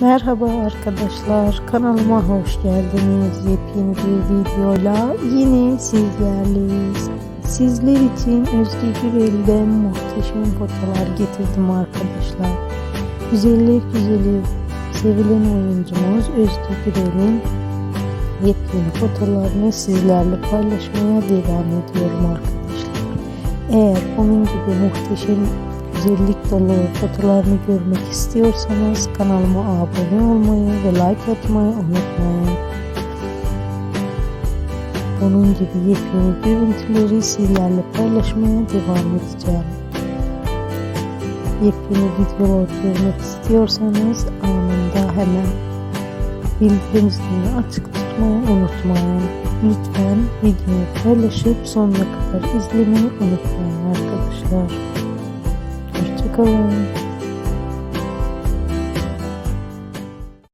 Merhaba arkadaşlar, kanalıma hoş geldiniz. Yepyeni bir videoyla yine sizlerleyiz. Sizler için Özge Gürel'den muhteşem fotoğraflar getirdim arkadaşlar. Güzeller güzeli, sevilen oyuncumuz Özge Gürel'in yepyeni fotoğraflarını sizlerle paylaşmaya devam ediyorum arkadaşlar. Eğer onun gibi muhteşem güzellik dolu fotoğraflarını görmek istiyorsanız kanalıma abone olmayı ve like atmayı unutmayın. Onun gibi yepyeni görüntüleri sizlerle paylaşmaya devam edeceğim. Yepyeni videolar görmek istiyorsanız anında hemen bildirim zilini açık tutmayı unutmayın. Lütfen videoyu paylaşıp sonuna kadar izlemeyi unutmayın arkadaşlar. 一个